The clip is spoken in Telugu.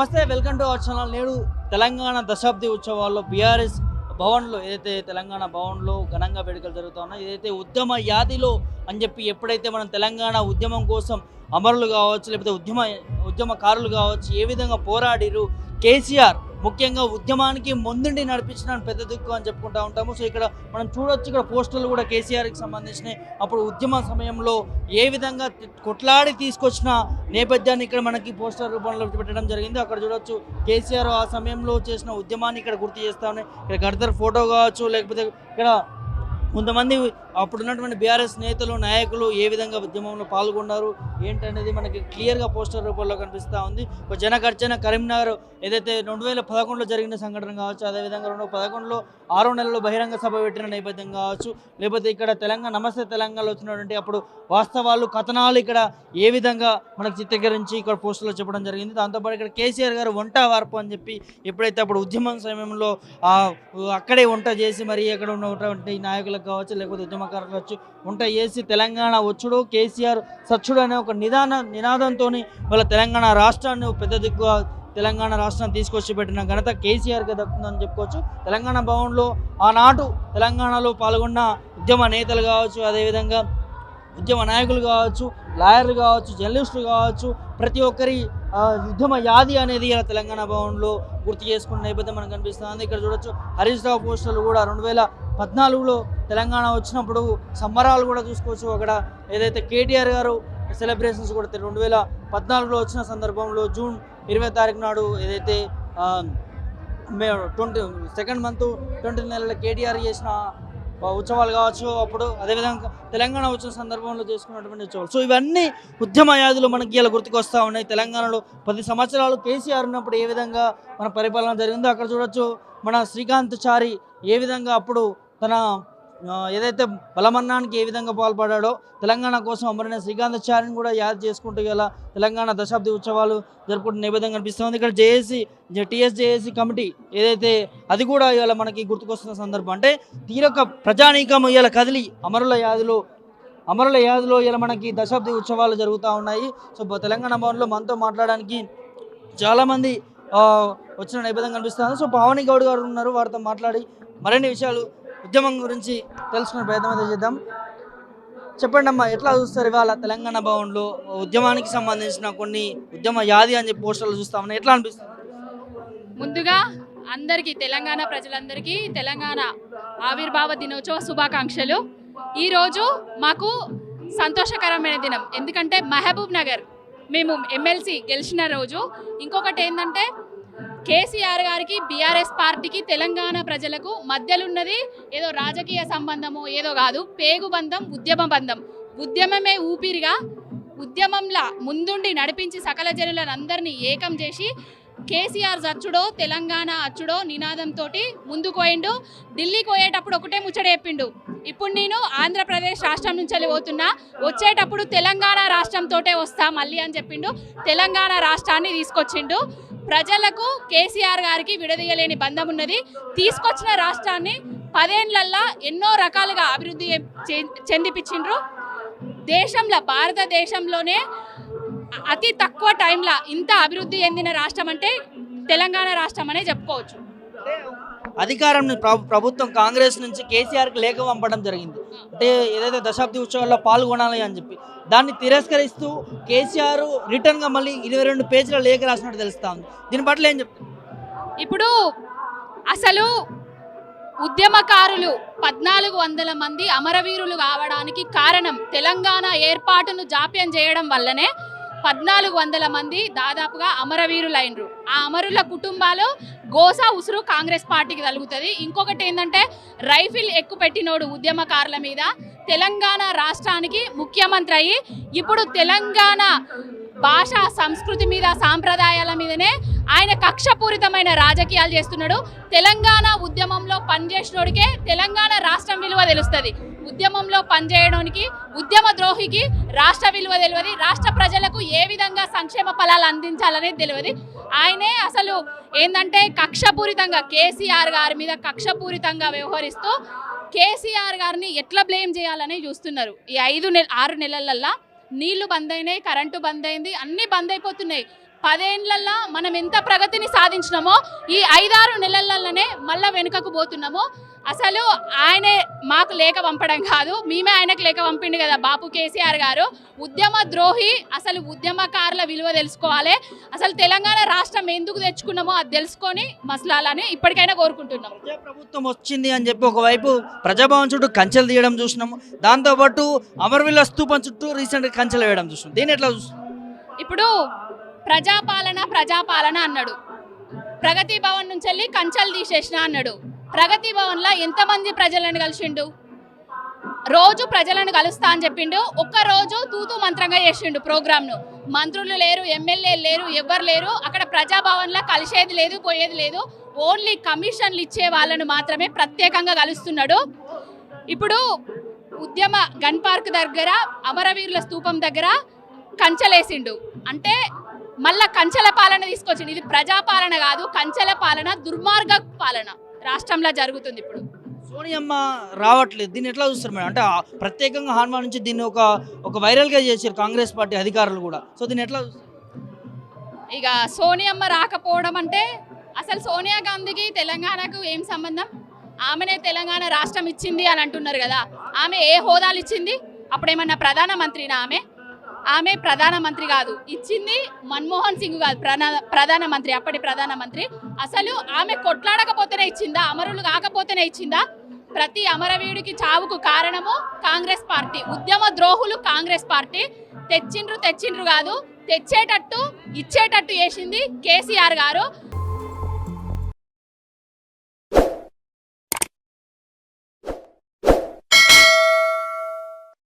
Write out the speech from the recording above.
నమస్తే వెల్కమ్ టు అవర్ ఛానల్. నేడు తెలంగాణ దశాబ్ది ఉత్సవాల్లో బీఆర్ఎస్ భవన్లో ఏదైతే తెలంగాణ భవన్లో ఘనంగా వేడుకలు జరుగుతున్నాయో ఏదైతే ఉద్యమ యాదిలో అని చెప్పి ఎప్పుడైతే మనం తెలంగాణ ఉద్యమం కోసం అమరులు కావచ్చు లేకపోతే ఉద్యమ ఉద్యమకారులు కావచ్చు ఏ విధంగా పోరాడిరు కేసీఆర్ ముఖ్యంగా ఉద్యమానికి ముందుండి నడిపించిన పెద్ద దిక్కు అని చెప్పుకుంటా ఉంటాము. సో ఇక్కడ మనం చూడొచ్చు ఇక్కడ పోస్టర్లు కూడా కేసీఆర్కి సంబంధించినవి. అప్పుడు ఉద్యమ సమయంలో ఏ విధంగా కొట్లాడి తీసుకొచ్చిన నేపథ్యాన్ని ఇక్కడ మనకి పోస్టర్ రూపంలో పెట్టడం జరిగింది. అక్కడ చూడొచ్చు కేసీఆర్ ఆ సమయంలో చేసిన ఉద్యమాన్ని ఇక్కడ గుర్తు చేస్తామని ఇక్కడ గడతర్ ఫోటో కావచ్చు లేకపోతే ఇక్కడ కొంతమంది అప్పుడు ఉన్నటువంటి బీఆర్ఎస్ నేతలు నాయకులు ఏ విధంగా ఉద్యమంలో పాల్గొన్నారు ఏంటనేది మనకి క్లియర్గా పోస్టర్ రూపంలో కనిపిస్తూ ఉంది. ఒక జనగర్జన కరీంనగర్ ఏదైతే రెండు వేల పదకొండులో జరిగిన సంఘటన కావచ్చు అదేవిధంగా రెండు వేల పదకొండులో ఆరో నెలలో బహిరంగ సభ పెట్టిన నేపథ్యం కావచ్చు లేకపోతే ఇక్కడ తెలంగాణ నమస్తే తెలంగాణలో వచ్చినటువంటి అప్పుడు వాస్తవాలు కథనాలు ఇక్కడ ఏ విధంగా మనకు చిత్రీకరించి ఇక్కడ పోస్టులో చెప్పడం జరిగింది. దాంతోపాటు ఇక్కడ కేసీఆర్ గారు వంట వార్పు అని చెప్పి ఎప్పుడైతే అప్పుడు ఉద్యమం సమయంలో అక్కడే వంట చేసి మరి అక్కడ ఉన్నటువంటి నాయకులకు కావచ్చు లేకపోతే ఉద్యమకారులకు కావచ్చు వంట చేసి తెలంగాణ వచ్చుడు కేసీఆర్ సచ్చుడు అనే ఒక నిదాన నినాదంతో వాళ్ళ తెలంగాణ రాష్ట్రాన్ని పెద్ద దిక్కుగా తెలంగాణ రాష్ట్రాన్ని తీసుకొచ్చి పెట్టిన ఘనత కేసీఆర్కి దక్కుతుందని చెప్పుకోవచ్చు. తెలంగాణ భవన్లో ఆనాడు తెలంగాణలో పాల్గొన్న ఉద్యమ నేతలు కావచ్చు అదేవిధంగా ఉద్యమ నాయకులు కావచ్చు లాయర్లు కావచ్చు జర్నలిస్టులు కావచ్చు ప్రతి ఒక్కరి ఉద్యమ యాది అనేది ఇలా తెలంగాణ భవన్లో గుర్తు చేసుకున్న నేపథ్యం మనకు కనిపిస్తుంది. ఇక్కడ చూడొచ్చు హరీష్ రావు పోస్టర్లు కూడా రెండు వేల పద్నాలుగులో తెలంగాణ వచ్చినప్పుడు సంబరాలు కూడా చూసుకోవచ్చు. అక్కడ ఏదైతే కేటీఆర్ గారు సెలబ్రేషన్స్ కూడా రెండు వేల పద్నాలుగులో వచ్చిన సందర్భంలో జూన్ ఇరవై తారీఖు నాడు ఏదైతే May twenty second month twenty నెలలో కేటీఆర్ చేసిన ఉత్సవాలు కావచ్చు అప్పుడు అదేవిధంగా తెలంగాణ వచ్చిన సందర్భంలో చేసుకున్నటువంటి ఉత్సవాలు. సో ఇవన్నీ ఉద్యమ యాదులు మనకి ఇలా గుర్తుకొస్తా ఉన్నాయి. తెలంగాణలో పది సంవత్సరాలు కేసీఆర్ ఉన్నప్పుడు ఏ విధంగా మన పరిపాలన జరిగిందో అక్కడ చూడొచ్చు. మన శ్రీకాంత్ చారి ఏ విధంగా అప్పుడు తన ఏదైతే బలమన్నానికి ఏ విధంగా పాల్పడాడో తెలంగాణ కోసం అమరైన శ్రీకాంతాచార్యని కూడా యాద్ చేసుకుంటూ ఇలా తెలంగాణ దశాబ్ది ఉత్సవాలు జరుపుకుంటున్న నేపథ్యం కనిపిస్తుంది ఇక్కడ జేఏసీ టీఎస్ జేఏసీ కమిటీ ఏదైతే అది కూడా ఇవాళ మనకి గుర్తుకొస్తున్న సందర్భం. అంటే తీరొక ప్రజానీకం ఇవాళ కదిలి అమరుల యాదిలో అమరుల యాదిలో ఇలా మనకి దశాబ్ది ఉత్సవాలు జరుగుతూ ఉన్నాయి. సో తెలంగాణ భవన్లో మనతో మాట్లాడడానికి చాలామంది వచ్చిన నేపథ్యం కనిపిస్తుంది సో పావని గౌడ్ గారు ఉన్నారు. వారితో మాట్లాడి మరిన్ని విషయాలు ఉద్యమం గురించి తెలుసుకునే ప్రయత్నం అయితే చేద్దాం. చెప్పండి అమ్మా ఎట్లా చూస్తారు ఇవాళ తెలంగాణ భవన్లో ఉద్యమానికి సంబంధించిన కొన్ని ఉద్యమ యాది అని చెప్పి పోస్టర్లు చూస్తామని ఎట్లా అనిపిస్తుంది? ముందుగా అందరికీ తెలంగాణ ప్రజలందరికీ తెలంగాణ ఆవిర్భావ దినోత్సవ శుభాకాంక్షలు. ఈరోజు మాకు సంతోషకరమైన దినం. ఎందుకంటే మహబూబ్ నగర్ మేము ఎమ్మెల్సీ గెలిచిన రోజు. ఇంకొకటి ఏంటంటే కేసీఆర్ గారికి బీఆర్ఎస్ పార్టీకి తెలంగాణ ప్రజలకు మధ్యలున్నది ఏదో రాజకీయ సంబంధము ఏదో కాదు పేగు బంధం ఉద్యమ బంధం. ఉద్యమమే ఊపిరిగా ఉద్యమంలా ముందుండి నడిపించి సకల జనులందరినీ ఏకం చేసి కేసీఆర్ అచ్చుడో తెలంగాణ అచ్చుడో నినాదంతో ముందుకు పోయిండు. ఢిల్లీకి పోయేటప్పుడు ఒకటే ముచ్చట చెప్పిండు. ఇప్పుడు నేను ఆంధ్రప్రదేశ్ రాష్ట్రం నుంచి వెళ్ళి పోతున్నా. వచ్చేటప్పుడు తెలంగాణ రాష్ట్రంతోటే వస్తా మళ్ళీ అని చెప్పిండు. తెలంగాణ రాష్ట్రాన్ని తీసుకొచ్చిండు. ప్రజలకు కేసీఆర్ గారికి విడదీయలేని బంధం ఉన్నది. తీసుకొచ్చిన రాష్ట్రాన్ని పదేండ్లల్లా ఎన్నో రకాలుగా అభివృద్ధి చె- చెందిపించిండ్రు దేశంలో భారతదేశంలోనే అతి తక్కువ టైంలో ఇంత అభివృద్ధి చెందిన రాష్ట్రం అంటే తెలంగాణ రాష్ట్రం అనే చెప్పుకోవచ్చు. అధికారం ప్రభుత్వం కాంగ్రెస్ నుంచి కేసీఆర్కి లేఖ పంపడం జరిగింది. అంటే ఏదైతే దశాబ్ది ఉత్సవాల్లో పాల్గొనాలి అని చెప్పి. దాన్ని తిరస్కరిస్తూ కేసీఆర్ రిటర్న్గా మళ్ళీ ఇరవై రెండు పేజీల లేఖ రాసినట్టు తెలుస్తా ఉంది దీని పట్ల ఏం చెప్తారు? ఇప్పుడు అసలు ఉద్యమకారులు పద్నాలుగు వందల మంది అమరవీరులు కావడానికి కారణం తెలంగాణ ఏర్పాటును జాప్యం చేయడం వల్లనే పద్నాలుగు వందల మంది దాదాపుగా అమరవీరులైనరు. ఆ అమరుల కుటుంబాలు గోసా ఉసురు కాంగ్రెస్ పార్టీకి తలుగుతుంది. ఇంకొకటి ఏంటంటే రైఫిల్ ఎక్కుపెట్టినోడు ఉద్యమకారుల మీద తెలంగాణ రాష్ట్రానికి ముఖ్యమంత్రి అయ్యి ఇప్పుడు తెలంగాణ భాష సంస్కృతి మీద సాంప్రదాయాల మీదనే ఆయన కక్షపూరితమైన రాజకీయాలు చేస్తున్నాడు. తెలంగాణ ఉద్యమంలో పనిచేసినోడికే తెలంగాణ రాష్ట్రం విలువ తెలుస్తుంది. ఉద్యమంలో పనిచేయడానికి ఉద్యమ ద్రోహికి రాష్ట్ర విలువ తెలియదు రాష్ట్ర ప్రజల ప్రజలకు ఏ విధంగా సంక్షేమ ఫలాలు అందించాలనేది తెలియదు. ఆయనే అసలు ఏంటంటే కక్షపూరితంగా కేసీఆర్ గారి మీద కక్షపూరితంగా వ్యవహరిస్తూ కేసీఆర్ గారిని ఎట్లా బ్లేమ్ చేయాలని చూస్తున్నారు. ఈ ఐదు నెల ఆరు నెలలల్లా నీళ్ళు బంద్ అయినాయి కరెంటు బంద్ అయింది అన్నీ బంద్ అయిపోతున్నాయి. పదేళ్ళలో మనం ఎంత ప్రగతిని సాధించినామో ఈ ఐదారు నెలలలోనే మళ్ళా వెనుకకు పోతున్నాము. అసలు ఆయనే మాకు లేఖ పంపడం కాదు మేమే ఆయనకు లేఖ పంపిండు కదా బాపు కేసీఆర్ గారు. ఉద్యమ ద్రోహి అసలు ఉద్యమకారుల విలువ తెలుసుకోవాలి. అసలు తెలంగాణ రాష్ట్రం ఎందుకు తెచ్చుకున్నామో అది తెలుసుకొని మసలాలని ఇప్పటికైనా కోరుకుంటున్నాం. ప్రభుత్వం వచ్చింది అని చెప్పి ఒకవైపు ప్రజాభవన్ చుట్టూ కంచెలు తీయడం చూసినాము. దాంతోపాటు అమరవీళ్ళ స్తూపం చుట్టూ రీసెంట్గా కంచెలు వేయడం చూసినాం. దీన్ని ఎట్లా చూస్తున్నాం ఇప్పుడు ప్రజాపాలన ప్రజాపాలన అన్నాడు. ప్రగతి భవన్ నుంచి వెళ్ళి కంచెలు తీసేసిన అన్నాడు. ప్రగతి భవన్లో ఎంతమంది ప్రజలను కలిసిండు? రోజు ప్రజలను కలుస్తా అని చెప్పిండు. ఒక్క రోజు తూతూ మంత్రంగా చేసిండు ప్రోగ్రామ్ను మంత్రులు లేరు ఎమ్మెల్యేలు లేరు ఎవ్వరు లేరు. అక్కడ ప్రజాభవన్లో కలిసేది లేదు పోయేది లేదు. ఓన్లీ కమిషన్లు ఇచ్చే వాళ్ళను మాత్రమే ప్రత్యేకంగా కలుస్తున్నాడు. ఇప్పుడు ఉద్యమ గన్ పార్క్ దగ్గర అమరవీరుల స్తూపం దగ్గర కంచెలేసిండు. అంటే మళ్ళా కంచెల పాలన తీసుకొచ్చిండు ఇది ప్రజాపాలన కాదు కంచెల పాలన దుర్మార్గ పాలన రాష్ట్రంలో జరుగుతుంది ఇప్పుడు. సోనియమ్మ రావట్లేదు. దీన్ని ఎట్లా చూస్తారు మేడం? అంటే ప్రత్యేకంగా హనుమాన్ నుంచి దీన్ని ఒక ఒక వైరల్గా చేశారు కాంగ్రెస్ పార్టీ అధికారులు కూడా. సో దీన్ని ఎట్లా చూస్తారు? ఇక సోనియమ్మ రాకపోవడం అంటే అసలు సోనియా గాంధీకి తెలంగాణకు ఏం సంబంధం? ఆమెనే తెలంగాణ రాష్ట్రం ఇచ్చింది అని అంటున్నారు కదా. ఆమె ఏ హోదాలు ఇచ్చింది? అప్పుడేమన్నా ప్రధానమంత్రినా ఆమె? ఆమె ప్రధానమంత్రి కాదు. ఇచ్చింది మన్మోహన్ సింగ్ కాదు ప్రధానమంత్రి అప్పటి ప్రధానమంత్రి. అసలు ఆమె కొట్లాడకపోతేనే ఇచ్చిందా అమరులు కాకపోతేనే ఇచ్చిందా? ప్రతి అమరవీరుడికి చావుకు కారణము కాంగ్రెస్ పార్టీ. ఉద్యమ ద్రోహులు కాంగ్రెస్ పార్టీ. తెచ్చిండ్రు తెచ్చిండ్రు కాదు తెచ్చేటట్టు ఇచ్చేటట్టు చేసింది కేసీఆర్ గారు.